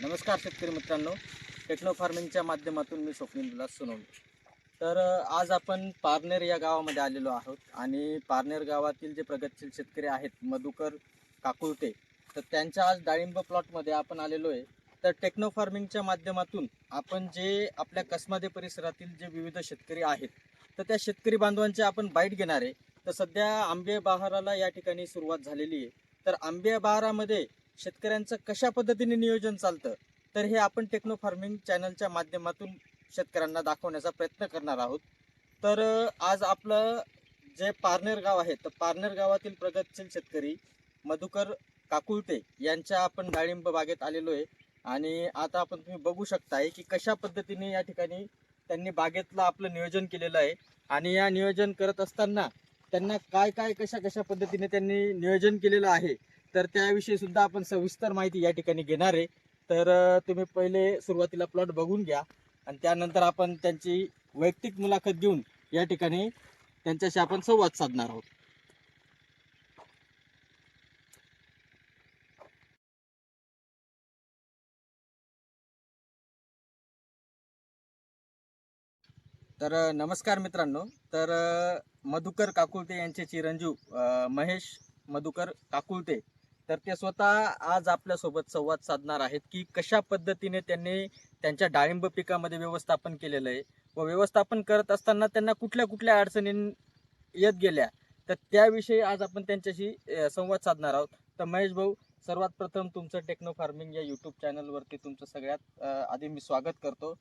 नमस्कार शेतकरी मित्रांनो. टेक्नो फार्मिंगच्या माध्यमातून मी स्वप्नील विलास सोनवणे. तर आज आपण पारनेर या गावामध्ये आलेलो आहोत आणि पारनेर गावातील जे प्रगतशील शेतकरी आहेत मधुकर काकुळते तर त्यांच्या आज डाळिंब प्लॉटमध्ये आपण आलेलो आहे. तर टेक्नो फार्मिंगच्या माध्यमातून आपण जे आपल्या कसमादे परिसरातील जे विविध शेतकरी आहेत तर त्या शेतकरी बांधवांचे आपण बाईट घेणार आहे. तर सध्या आंबे बहाराला या ठिकाणी सुरुवात झालेली आहे. तर आंबे बहारामध्ये शेतकऱ्यांचं कशा पद्धतीने नियोजन चालतं तर हे आपण टेक्नो फार्मिंग चॅनलच्या माध्यमातून शेतकऱ्यांना दाखवण्याचा प्रयत्न करणार आहोत. तर आज आपलं जे पारनेर गाव आहे तर पारनेर गावातील प्रगतशील शेतकरी मधुकर काकुळते यांच्या आपण डाळिंब बागेत आलेलो आहे. आणि आता आपण तुम्ही बघू शकताय की कशा पद्धतीने या ठिकाणी त्यांनी बागेतलं आपलं नियोजन केलेलं आहे. आणि या नियोजन करत असताना त्यांना काय काय कशा कशा पद्धतीने त्यांनी नियोजन केलेलं आहे तर त्याविषयी सुद्धा आपण सविस्तर माहिती या ठिकाणी घेणार आहे. तर तुम्ही पहिले सुरुवातीला प्लॉट बघून घ्या आणि त्यानंतर आपण त्यांची वैयक्तिक मुलाखत घेऊन या ठिकाणी त्यांच्याशी आपण संवाद साधणार आहोत. तर नमस्कार मित्रांनो. तर मधुकर काकुळते यांचे चिरंजीव महेश मधुकर काकुळते तर ते स्वतः आज आपल्यासोबत संवाद साधणार आहेत की कशा पद्धतीने त्यांनी त्यांच्या डाळिंब पिकामध्ये व्यवस्थापन केलेलं आहे व व्यवस्थापन करत असताना त्यांना कुठल्या कुठल्या अडचणी येत गेल्या तर त्याविषयी आज आपण त्यांच्याशी संवाद साधणार आहोत. तर महेश भाऊ सर्वात प्रथम तुमचं टेक्नो फार्मिंग या यूट्यूब चॅनलवरती तुमचं सगळ्यात आधी मी स्वागत करतो.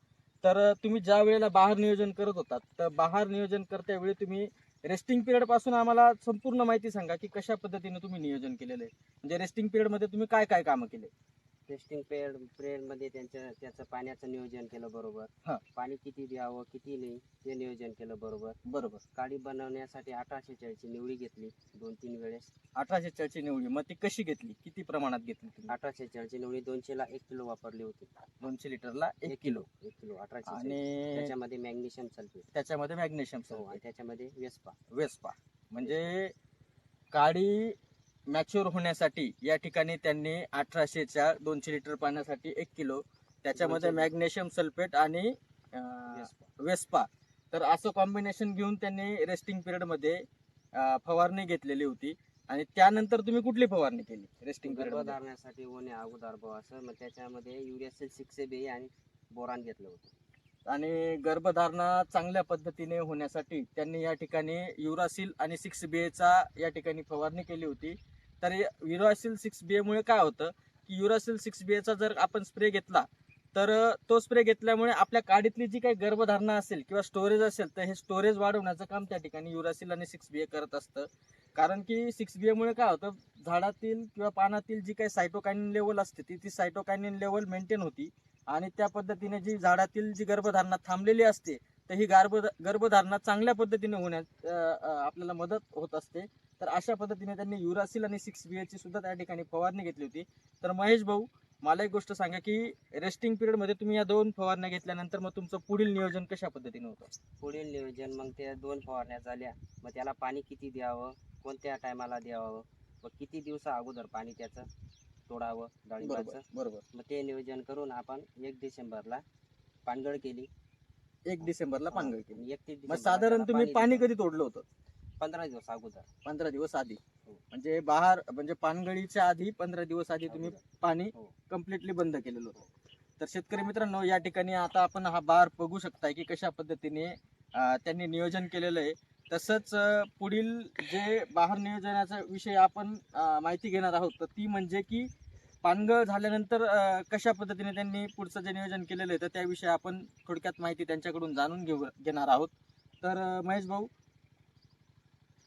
तर तुम्ही ज्या वेळेला बाहेर नियोजन करत होतात तर बाहेर नियोजन करत्या वेळी तुम्ही रेस्टिंग पिरियडपासून आम्हाला संपूर्ण माहिती सांगा की कशा पद्धतीने तुम्ही नियोजन केलेलं आहे. म्हणजे रेस्टिंग पिरियडमध्ये तुम्ही काय काय कामं केले? टेस्टिंग पिरियड पिरियडमध्ये त्यांचं त्याचं पाण्याचं नियोजन केलं बरोबर. हा. पाणी किती द्यावं किती नाही ते नियोजन केलं बरोबर. बरोबर. काडी बनवण्यासाठी अठराशे चाळीसची निवडी घेतली दोन तीन वेळेस. अठराशे चारची निवडी मग ती कशी घेतली? किती प्रमाणात घेतली तुम्ही? अठराशे चाळीसची निवडी दोनशेला एक किलो वापरली होती. दोनशे लिटरला एक किलो. एक किलो अठराशे चाळीस. आणि त्याच्यामध्ये मॅग्नेशियम सल्फेट. त्याच्यामध्ये मॅग्नेशियम हो आणि त्याच्यामध्ये वेस्पा. वेस्पा. म्हणजे काडी मॅच्युअर होण्यासाठी या ठिकाणी त्यांनी अठराशेच्या दोनशे लिटर पाण्यासाठी एक किलो त्याच्यामध्ये. मॅग्नेशियम सल्फेट आणि वेस्पा. तर असं कॉम्बिनेशन घेऊन त्यांनी रेस्टिंग पिरियडमध्ये अं, फवारणी घेतलेली होती. आणि त्यानंतर तुम्ही कुठली फवारणी केली रेस्टिंग पिरियड गर्भधारण्यासाठी होणे अगोदर असं. मग त्याच्यामध्ये युरिया सिक्स बी आणि बोरान घेतलं होतं. आणि गर्भधारणा चांगल्या पद्धतीने होण्यासाठी त्यांनी या ठिकाणी युरासिल आणि सिक्स बी चा या ठिकाणी फवारणी केली होती. तर युरासिल सिक्स बी एमुळे काय होतं की युरासिल सिक्स बी एचा जर आपण स्प्रे घेतला तर तो स्प्रे घेतल्यामुळे आपल्या काडीतली जी काही गर्भधारणा असेल किंवा स्टोरेज असेल तर हे स्टोरेज वाढवण्याचं काम त्या ठिकाणी युरासिल आणि सिक्स बी ए करत असतं. कारण की सिक्स बी एमुळे काय होतं झाडातील किंवा पानातील जी काही सायटोकायनिन लेवल असते ती ती सायटोकायनिन लेवल मेंटेन होती. आणि त्या पद्धतीने जी झाडातील जी गर्भधारणा थांबलेली असते तर ही गर्भ गर्भधारणा चांगल्या पद्धतीने अ, आपल्याला मदत होत असते. तर अशा पद्धतीने त्यांनी युरासिल आणि सिक्स बी ची सुद्धा त्या ठिकाणी फवारणी घेतली होती. तर महेश भाऊ मला एक गोष्ट सांगा की रेस्टिंग पिरियडमध्ये तुम्ही या दोन फवारण्या घेतल्यानंतर मग तुमचं पुढील नियोजन कशा पद्धतीने होतं? पुढील नियोजन मग त्या दोन फवारण्या झाल्या. मग त्याला पाणी किती द्यावं? कोणत्या टायमाला द्यावं? व किती दिवसा अगोदर पाणी त्याचं तोडावं डाळिंबाचं? बरोबर. मग ते नियोजन करून आपण एक डिसेंबरला पानगळ केली. एक डिसेंबरला पानगळ केली. एकतीस मग साधारण तुम्ही पाणी कधी तोडलं होतं? पंधरा दिवस अगोदर. पंधरा दिवस आधी. हो. म्हणजे बहार म्हणजे पानगळीच्या आधी पंधरा दिवस आधी तुम्ही. पाणी हो. कम्प्लिटली बंद केलेलं होतं. तर शेतकरी मित्रांनो या ठिकाणी आता आपण हा बार बघू शकताय की कशा पद्धतीने अं, त्यांनी नियोजन केलेलं आहे. तसंच अं, पुढील जे बाहेर नियोजनाचा विषय आपण अं, माहिती घेणार आहोत तर ती म्हणजे की पानगळ झाल्यानंतर कशा पद्धतीने त्यांनी पुढचं जे नियोजन केलेलं आहे तर त्याविषयी आपण थोडक्यात माहिती त्यांच्याकडून जाणून घेऊ घेणार आहोत. तर महेश भाऊ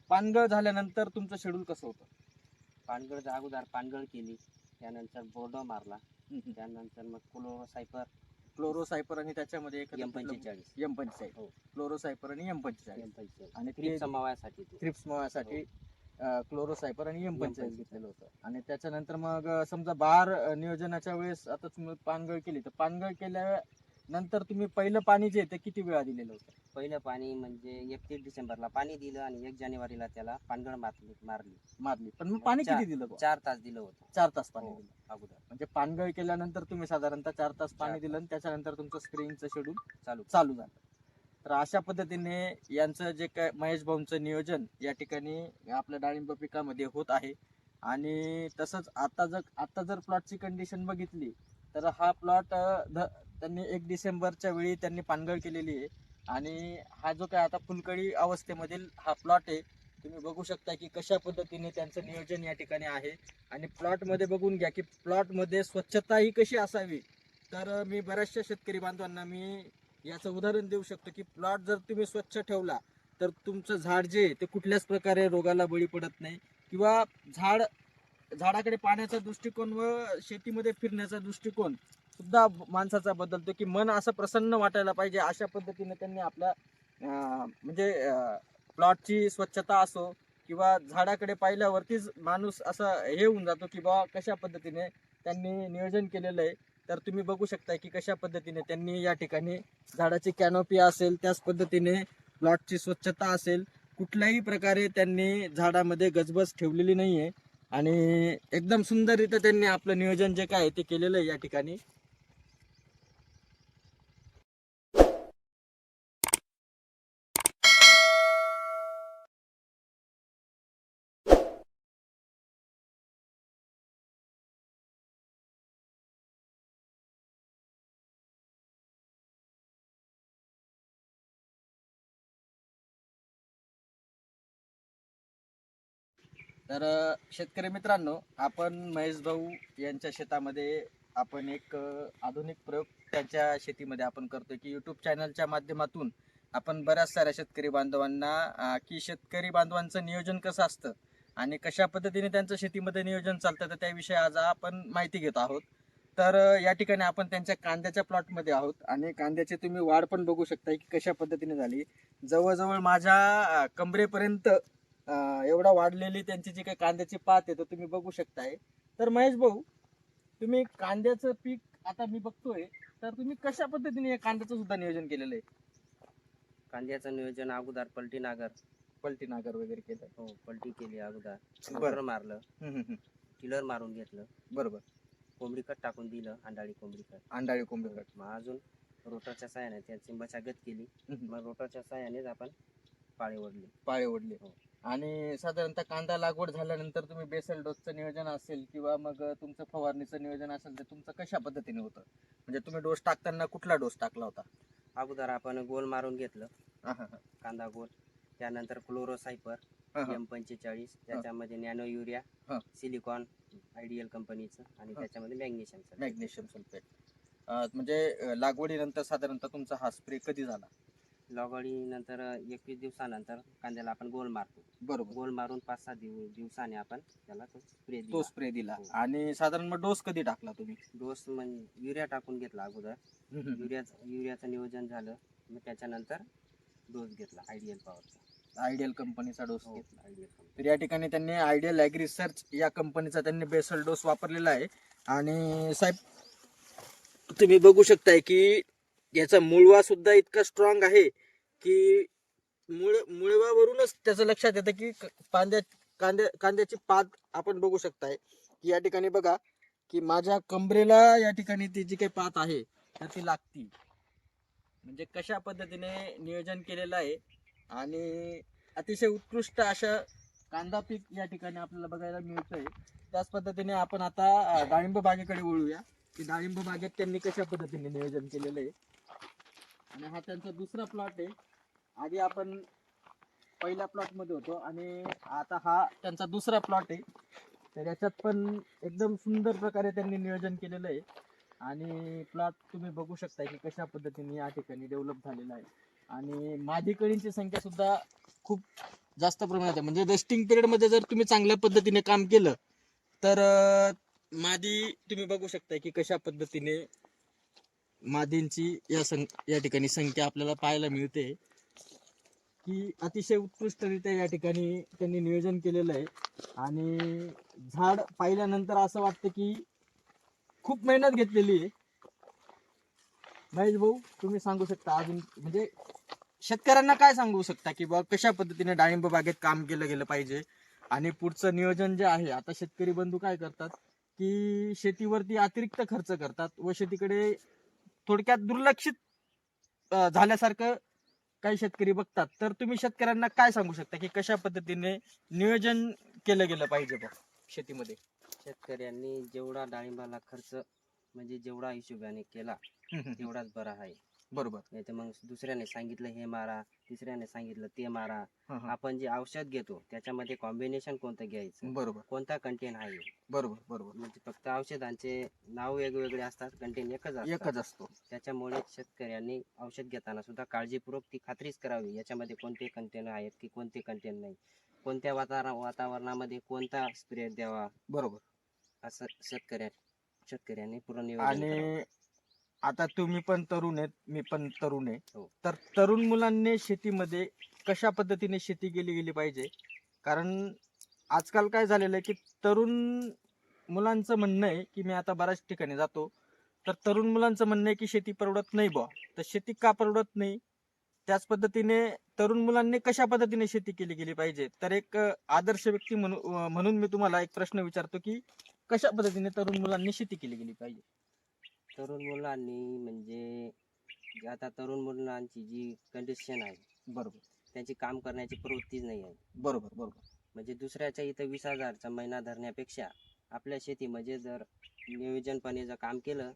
पानगळ झाल्यानंतर तुमचं शेड्यूल कसं होतं? पानगळच्या अगोदर पानगळ केली त्यानंतर बोर्डो मारला त्यानंतर मग क्लोरो सायपर क्लोरोसायपर आणि त्याच्यामध्ये एम पंचेचाळीस. एम पंचेचाळीस. हो. क्लोरोसायपर आणि एम पंचेचाळीस. एम पंचेचाळीस. आणि थ्रीप ते समावासाठी ते. थ्रिप्ससाठी क्लोरोसायपर आणि एम पंचेचाळीस 45 घेतलेलं होतं. आणि त्याच्यानंतर मग समजा बार नियोजनाच्या वेळेस आता तुम्ही पानगळ केली तर पानगळ केल्या नंतर तुम्ही पहिलं पाणी जे ते किती वेळा दिलेलं होतं? पहिलं पाणी म्हणजे एकतीस डिसेंबरला पाणी दिलं आणि एक जानेवारीला त्याला पानगळ मारली मारली. मारली. पण मग पाणी किती दिलं बुवा? चार तास दिलं होतं. चार तास पाणी हो, दिलं. अगोदर. म्हणजे पानगळ केल्यानंतर तुम्ही साधारणतः चार तास पाणी चार दिलं आणि त्याच्यानंतर तुमचं स्प्रेइंगचं शेड्यूल चालू. चालू झालं. तर अशा पद्धतीने यांचं जे काय महेश भाऊंचं नियोजन या ठिकाणी आपल्या डाळिंब पिकामध्ये होत आहे. आणि तसंच आता जर आता जर प्लॉटची कंडिशन बघितली तर हा प्लॉट त्यांनी एक डिसेंबरच्या वेळी त्यांनी पानगळ केलेली आहे. आणि हा जो काय आता फुलकळी अवस्थेमधील हा प्लॉट आहे तुम्ही बघू शकता की कशा पद्धतीने त्यांचं नियोजन या ठिकाणी आहे. आणि प्लॉटमध्ये बघून घ्या की प्लॉटमध्ये स्वच्छता ही कशी असावी तर मी बऱ्याचशा शेतकरी बांधवांना मी याचं उदाहरण देऊ शकतो की प्लॉट जर तुम्ही स्वच्छ ठेवला तर तुमचं झाड जे आहे ते कुठल्याच प्रकारे रोगाला बळी पडत नाही. किंवा झाड झाडाकडे पाण्याचा दृष्टिकोन व शेतीमध्ये फिरण्याचा दृष्टिकोन सुद्धा माणसाचा बदलतो की मन असं प्रसन्न वाटायला पाहिजे. अशा पद्धतीने त्यांनी आपल्या म्हणजे प्लॉटची स्वच्छता असो किंवा झाडाकडे पाहिल्यावरतीच माणूस असं हे होऊन जातो की बा कशा पद्धतीने त्यांनी नियोजन केलेलं आहे. तर तुम्ही बघू शकता की कशा पद्धतीने त्यांनी या ठिकाणी झाडाची कॅनोपी असेल त्याच पद्धतीने प्लॉटची स्वच्छता असेल कुठल्याही प्रकारे त्यांनी झाडामध्ये गजबज ठेवलेली नाही आहे आणि एकदम सुंदररित्या त्यांनी आपलं नियोजन जे काय आहे ते केलेलं आहे या ठिकाणी. तर शेतकरी मित्रांनो आपण महेश भाऊ यांच्या शेतामध्ये आपण एक आधुनिक प्रयोग त्यांच्या शेतीमध्ये आपण करतोय की यूट्यूब चॅनलच्या माध्यमातून आपण बऱ्याच साऱ्या शेतकरी बांधवांना की शेतकरी बांधवांचं नियोजन कसं असतं आणि कशा पद्धतीने त्यांचं शेतीमध्ये नियोजन चालतं तर त्याविषयी आज आपण माहिती घेत आहोत. तर या ठिकाणी आपण त्यांच्या कांद्याच्या प्लॉटमध्ये आहोत आणि कांद्याची तुम्ही वाढ पण बघू शकता की कशा पद्धतीने झाली. जवळजवळ माझ्या कमरेपर्यंत एवढा वाढलेली त्यांची जी काही कांद्याची पात आहे तर तुम्ही बघू शकताय. तर महेश भाऊ तुम्ही कांद्याचं पीक आता मी बघतोय तर तुम्ही कशा पद्धतीने या कांद्याचं सुद्धा नियोजन केलेलं आहे? कांद्याचं नियोजन अगोदर पलटी नागर पलटी नागर वगैरे केलं. हो पलटी केली अगोदर. बरं. मोटर मारलं. टिलर मारून घेतलं. बरोबर. कोंबडी खत टाकून दिलं अंडाळी कोंबडी खत. अंडाळी कोंबडी मग अजून रोटाच्या साह्याने त्याची मशागत केली. हम्म. मग रोटाच्या साह्यानेच आपण पाळे ओढले. पाळे ओढले. हो. आणि साधारणतः कांदा लागवड झाल्यानंतर तुम्ही बेसल डोसचं नियोजन असेल किंवा मग तुमचं फवारणीचं नियोजन असेल तर तुमचं कशा पद्धतीने होतं म्हणजे तुम्ही डोस टाकताना कुठला डोस टाकला होता अगोदर आपण गोल मारून घेतलं. कांदा गोल त्यानंतर क्लोरोसायपर. एम पंचेचाळीस त्याच्यामध्ये नॅनो युरिया. सिलिकॉन आयडियल कंपनीचं आणि. त्याच्यामध्ये मॅग्नेशियम मॅग्नेशियम सल्फेट म्हणजे लागवडीनंतर साधारणतः तुमचा हा स्प्रे कधी झाला लागवडी नंतर एकवीस दिवसानंतर कांद्याला आपण गोल मारतो. बरोबर. गोल मारून पाच सहा दिव दिवसाने आपण त्याला तो स्प्रे तो स्प्रे दिला. हो. आणि साधारण मग डोस कधी टाकला तुम्ही? डोस म्हणजे युरिया टाकून घेतला अगोदर. युरिया युरियाचं नियोजन झालं. मग त्याच्यानंतर डोस घेतला आयडियल पॉवरचा. आयडियल कंपनीचा डोस हो घेतला. आयडियल तर या ठिकाणी त्यांनी आयडियल ॲग रिसर्च या कंपनीचा त्यांनी बेसल डोस वापरलेला आहे. आणि साहेब तुम्ही बघू शकताय की याचा मुळवा सुद्धा इतका स्ट्रॉंग आहे. की मुळ मुळव्यावरूनच त्याचं लक्षात येतं की कांद्या कांद्या कांद्याची पात आपण बघू शकताय. की या ठिकाणी बघा की माझ्या कमरेला या ठिकाणी ती जी काही पात आहे तर ती लागती. म्हणजे कशा पद्धतीने नियोजन केलेलं आहे आणि अतिशय उत्कृष्ट अशा कांदा पीक या ठिकाणी आपल्याला बघायला मिळतंय. त्याच पद्धतीने आपण आता डाळिंब बागेकडे वळूया. की डाळिंब बागेत त्यांनी कशा पद्धतीने नियोजन केलेलं आहे? आणि हा त्यांचा दुसरा प्लॉट आहे. आधी आपण पहिल्या प्लॉटमध्ये होतो आणि आता हा त्यांचा दुसरा प्लॉट आहे. तर याच्यात पण एकदम सुंदर प्रकारे त्यांनी नियोजन केलेलं आहे. आणि प्लॉट तुम्ही बघू शकता की कशा पद्धतीने या ठिकाणी डेव्हलप झालेला आहे. आणि मादी कळींची संख्या सुद्धा खूप जास्त प्रमाणात आहे. म्हणजे रेस्टिंग पिरियडमध्ये जर तुम्ही चांगल्या पद्धतीने काम केलं तर मादी तुम्ही बघू शकता की कशा पद्धतीने मादींची या सं या ठिकाणी संख्या आपल्याला पाहायला मिळते. की अतिशय उत्कृष्टरित्या या ठिकाणी त्यांनी नियोजन केलेलं आहे. आणि झाड पाहिल्यानंतर असं वाटतं की खूप मेहनत घेतलेली आहे. महेश भाऊ तुम्ही सांगू शकता अजून म्हणजे शेतकऱ्यांना काय सांगू शकता की बा कशा पद्धतीने डाळिंब बागेत काम केलं गेलं पाहिजे? आणि पुढचं नियोजन जे आहे आता शेतकरी बंधू काय करतात की शेतीवरती अतिरिक्त खर्च करतात व शेतीकडे थोडक्यात दुर्लक्षित झाल्यासारखं काही शेतकरी बघतात तर तुम्ही शेतकऱ्यांना काय सांगू शकता की कशा पद्धतीने नियोजन केलं गेलं पाहिजे बा शेतीमध्ये? शेतकऱ्यांनी जेवढा डाळिंबाला खर्च म्हणजे जेवढा हिशोबाने केला तेवढाच बरा आहे. बरोबर. नाही तर मग दुसऱ्याने सांगितलं हे मारा तिसऱ्याने सांगितलं ते मारा. हा, हा. आपण जे औषध घेतो त्याच्यामध्ये कॉम्बिनेशन कोणतं घ्यायचं? बरोबर. कोणता कंटेन आहे? बरोबर बरोबर. म्हणजे फक्त औषधांचे नाव वेगवेगळे असतात कंटेन एकच असतात एकच असतो. त्याच्यामुळे शेतकऱ्यांनी औषध घेताना सुद्धा काळजीपूर्वक ती खात्रीच करावी. याच्यामध्ये कोणते कंटेन आहेत की कोणते कंटेन नाही? कोणत्या वातावरण वातावरणामध्ये कोणता स्प्रे द्यावा? बरोबर. असं शेतकऱ्या शेतकऱ्यांनी पूर्ण नियोजन करावं. आणि आता तुम्ही पण तरुण आहेत मी पण तरुण आहे. हो. तर तरुण मुलांनी शेतीमध्ये कशा पद्धतीने शेती केली गेली पाहिजे? कारण आजकाल काय झालेलं आहे की तरुण मुलांचं म्हणणं आहे की मी आता बऱ्याच ठिकाणी जातो. तर तरुण मुलांचं म्हणणं आहे की शेती परवडत नाही बुवा. तर शेती का परवडत नाही? त्याच पद्धतीने तरुण मुलांनी कशा पद्धतीने शेती केली गेली पाहिजे? तर एक अं, आदर्श व्यक्ती म्हणू अं, म्हणून मी तुम्हाला एक प्रश्न विचारतो की कशा पद्धतीने तरुण मुलांनी शेती केली गेली पाहिजे? तरुण मुलांनी म्हणजे जे आता तरुण मुलांची जी कंडिशन आहे बरोबर. त्यांची काम करण्याची प्रवृत्तीच नाही आहे. बरोबर बरोबर. म्हणजे दुसऱ्याच्या इथं वीस हजारचा महिना धरण्यापेक्षा आपल्या शेतीमध्ये जर नियोजनपणे जर काम केलं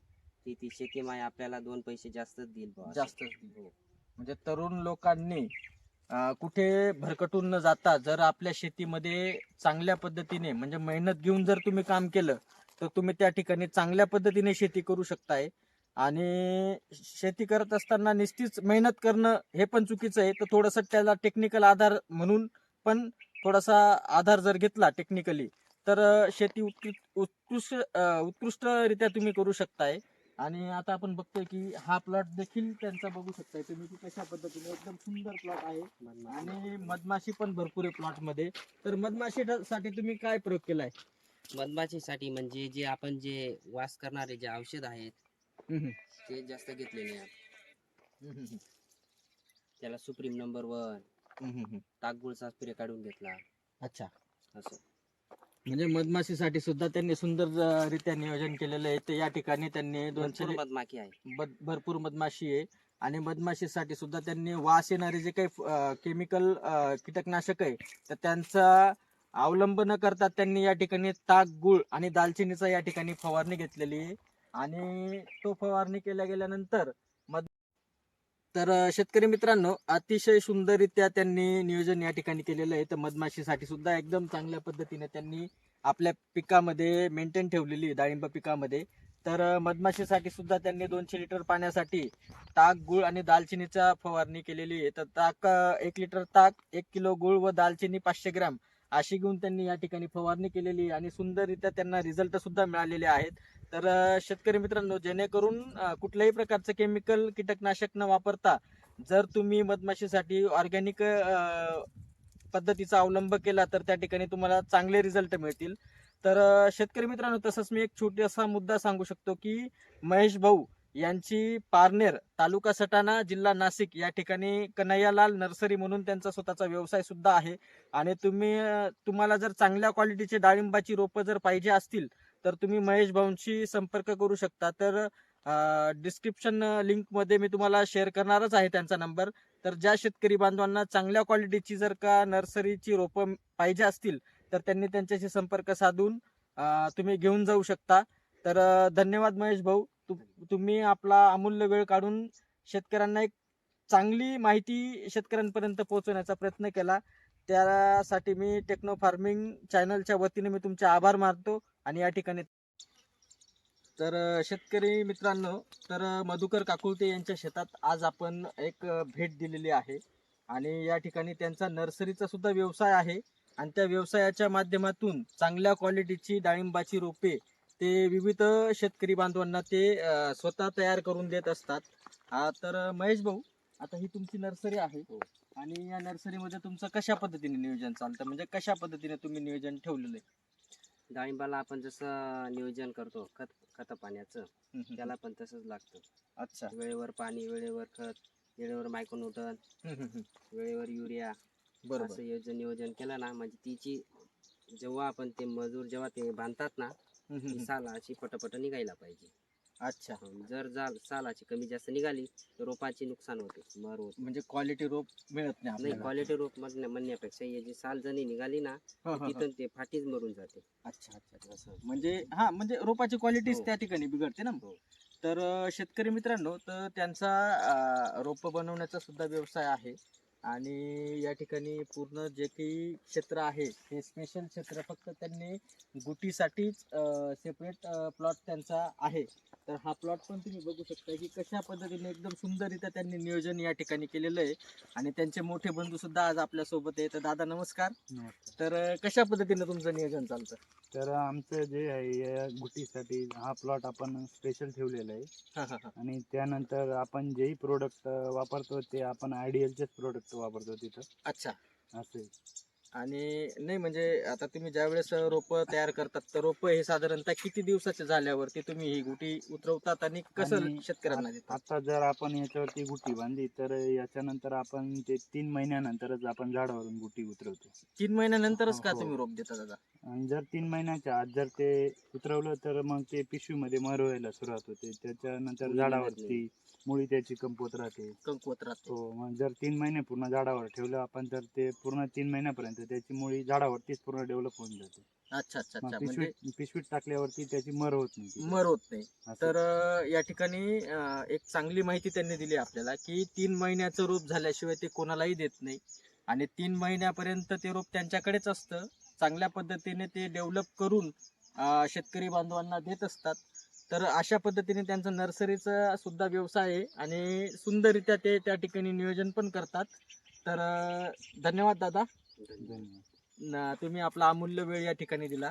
ती ती शेतीमाय आपल्याला दोन पैसे जास्तच देईल बुवा. जास्त म्हणजे तरुण लोकांनी अं, कुठे भरकटून न जाता जर आपल्या शेतीमध्ये चांगल्या पद्धतीने म्हणजे मेहनत घेऊन जर तुम्ही काम केलं तर तुम्ही त्या ठिकाणी चांगल्या पद्धतीने शेती करू शकताय. आणि शेती करत असताना निश्चित मेहनत करणं हे पण चुकीचं आहे. तर थोडंसं त्याला टेक्निकल आधार म्हणून पण थोडासा आधार जर घेतला टेक्निकली तर शेती उत्कृष्ट उत्कृष्टरित्या तुम्ही करू शकताय. आणि आता आपण बघतोय की हा प्लॉट देखील त्यांचा बघू शकताय तुम्ही की कशा पद्धतीने एकदम सुंदर प्लॉट आहे. आणि मधमाशी पण भरपूर आहे प्लॉटमध्ये. तर मधमाशी साठी तुम्ही काय प्रयोग केलाय? मधमाशीसाठी म्हणजे जे आपण जे वास करणारे जे औषध आहेत ते जास्त घेतलेले आहेत. त्याला सुप्रीम नंबर वन. ताकगुळचा स्प्रे काढून घेतला. अच्छा. असं. म्हणजे मधमाशीसाठी सुद्धा त्यांनी सुंदर रित्या नियोजन केलेलं आहे. तर या ठिकाणी त्यांनी दोनशे मधमाखी आहे. भरपूर मधमाशी आहे. आणि मधमाशीसाठी सुद्धा त्यांनी वास येणारे जे काही केमिकल कीटकनाशक आहे तर त्यांचा अवलंब न करता त्यांनी या ठिकाणी ताक गुळ आणि दालचिनीचा या ठिकाणी फवारणी घेतलेली आणि तो फवारणी केल्या गेल्यानंतर मध तर शेतकरी मित्रांनो अतिशय सुंदररित्या त्यांनी नियोजन या ठिकाणी केलेलं आहे. तर मधमाशीसाठी सुद्धा एकदम चांगल्या पद्धतीने त्यांनी आपल्या पिकामध्ये मेंटेन ठेवलेली डाळिंब पिकामध्ये. तर मधमाशीसाठी सुद्धा त्यांनी दोनशे लिटर पाण्यासाठी ताक गुळ आणि दालचिनीचा फवारणी केलेली आहे. तर ताक एक लिटर ताक एक किलो गुळ व दालचिनी पाचशे ग्रॅम अशी घेऊन त्यांनी या ठिकाणी फवारणी केलेली आणि सुंदररित्या त्यांना रिझल्ट सुद्धा मिळालेले आहेत. तर शेतकरी मित्रांनो जेणेकरून कुठल्याही प्रकारचं केमिकल कीटकनाशक न वापरता जर तुम्ही मधमाशीसाठी ऑर्गॅनिक पद्धतीचा अवलंब केला तर त्या ठिकाणी तुम्हाला चांगले रिझल्ट मिळतील. तर शेतकरी मित्रांनो तसंच मी एक छोटासा मुद्दा सांगू शकतो की महेश भाऊ यांची पारनेर तालुका सटाणा जिल्हा नाशिक या ठिकाणी कन्हैयालाल नर्सरी म्हणून त्यांचा स्वतःचा व्यवसाय सुद्धा आहे. आणि तुम्ही तुम्हाला जर चांगल्या क्वालिटीचे डाळिंबाची रोपं जर पाहिजे असतील तर तुम्ही महेश भाऊंशी संपर्क करू शकता. तर डिस्क्रिप्शन लिंकमध्ये मी तुम्हाला शेअर करणारच आहे त्यांचा नंबर तर ज्या शेतकरी बांधवांना चांगल्या क्वालिटीची जर का नर्सरीची रोपं पाहिजे असतील तर त्यांनी त्यांच्याशी संपर्क साधून तुम्ही घेऊन जाऊ शकता. तर धन्यवाद महेश भाऊ. तु- तुम्ही आपला अमूल्य वेळ काढून शेतकऱ्यांना एक चांगली माहिती शेतकऱ्यांपर्यंत पोहोचवण्याचा प्रयत्न केला. त्यासाठी मी टेक्नो फार्मिंग चॅनलच्या वतीने मी तुमचे आभार मानतो आणि या ठिकाणी तर शेतकरी मित्रांनो तर मधुकर काकुळते यांच्या शेतात आज आपण एक भेट दिलेली आहे. आणि या ठिकाणी त्यांचा नर्सरीचा सुद्धा व्यवसाय आहे. आणि त्या व्यवसायाच्या माध्यमातून चांगल्या क्वालिटीची डाळिंबाची रोपे ते विविध शेतकरी बांधवांना ते अं, स्वतः तयार करून देत असतात आ, तर महेश भाऊ आता ही तुमची नर्सरी आहे हो. आणि या नर्सरीमध्ये तुमचं कशा पद्धतीने नियोजन चालतं म्हणजे कशा पद्धतीने तुम्ही नियोजन ठेवलेलं आहे डाळिंबाला आपण जसं नियोजन करतो खत खत पाण्याचं. त्याला पण तसंच लागतं अच्छा वेळेवर पाणी वेळेवर खत वेळेवर मायकोनोटन हम्म, हम्म, हम्म. वेळेवर युरिया बरोबर असं योजन नियोजन केलं ना म्हणजे तिची जेव्हा आपण ते मजूर जेव्हा ते बांधतात ना हम्म, हम्म, ती हम्म. साल अशी पटपट निघायला पाहिजे अच्छा जर जाल सालाची कमी जास्त निघाली तर रोपाची नुकसान होते मर होते म्हणजे क्वालिटी रोप मिळत नाही नाही आपल्याला क्वालिटी रोप म्हणण्या- म्हणण्यापेक्षा ही जी साल जणी निघाली ना हा, हा, हा. तिथून ते फाटीच मरून जाते अच्छा अच्छा. असं म्हणजे हा म्हणजे रोपाची क्वालिटीच हो. त्या ठिकाणी बिघडते ना हो. तर अं, शेतकरी मित्रांनो तर त्यांचा रोप बनवण्याचा सुद्धा व्यवसाय आहे आणि या ठिकाणी पूर्ण जे काही क्षेत्र आहे ते स्पेशल क्षेत्र फक्त त्यांनी गुटीसाठीच सेपरेट प्लॉट त्यांचा आहे. तर हा प्लॉट पण तुम्ही बघू शकता की कशा पद्धतीने एकदम सुंदररित्या त्यांनी नियोजन या ठिकाणी केलेलं आहे. आणि त्यांचे मोठे बंधू सुद्धा आज आपल्यासोबत आहे तर दादा नमस्कार. तर कशा पद्धतीने तुमचं नियोजन चालतं? तर आमचं जे आहे या गुटीसाठी हा प्लॉट आपण स्पेशल ठेवलेला आहे. आणि त्यानंतर आपण जेही प्रोडक्ट वापरतो ते आपण आयडियलचेच प्रोडक्ट वापरतो तिथं अच्छा असे आणि नाही म्हणजे आता तुम्ही ज्यावेळेस रोपं तयार करतात तर रोपं हे साधारणतः किती दिवसाचे झाल्यावरती तुम्ही ही गुटी उतरवतात आणि कसं आणि शेतकऱ्यांना देतात? आता जर आपण याच्यावरती गुटी बांधली तर याच्यानंतर आपण ते तीन महिन्यानंतरच आपण झाडावरून गुटी उतरवतो. तीन महिन्यानंतरच का हो. तुम्ही रोप देता दादा? आणि जर तीन महिन्याच्या आत जर ते उतरवलं तर मग ते पिशवीमध्ये मर व्हायला सुरुवात होते. त्याच्यानंतर मुळी झाडावरती मुळी त्याची कमकुवत राहते. कंकुवत राहते. हो मग जर तीन महिने पूर्ण झाडावर ठेवलं आपण तर ते पूर्ण तीन महिन्यापर्यंत त्याची मुळी झाडावरतीच पूर्ण डेव्हलप होऊन जाते. अच्छा अच्छा म्हणजे पिशवीत पिशवीत टाकल्यावरती त्याची मर होत नाही. मर होत नाही. असं. तर अं, या ठिकाणी अं, एक चांगली माहिती त्यांनी दिली आपल्याला की तीन महिन्याचं रोप झाल्याशिवाय ते कोणालाही देत नाही. आणि तीन महिन्यापर्यंत ते रोप त्यांच्याकडेच असतं. चांगल्या पद्धतीने ते डेव्हलप करून अं, शेतकरी बांधवांना देत असतात. तर अशा पद्धतीने त्यांचा नर्सरीचा सुद्धा व्यवसाय आहे आणि सुंदररित्या ते त्या ठिकाणी नियोजन पण करतात. तर अं, धन्यवाद दादा. ना तुम्ही आपला अमूल्य वेळ या ठिकाणी दिला.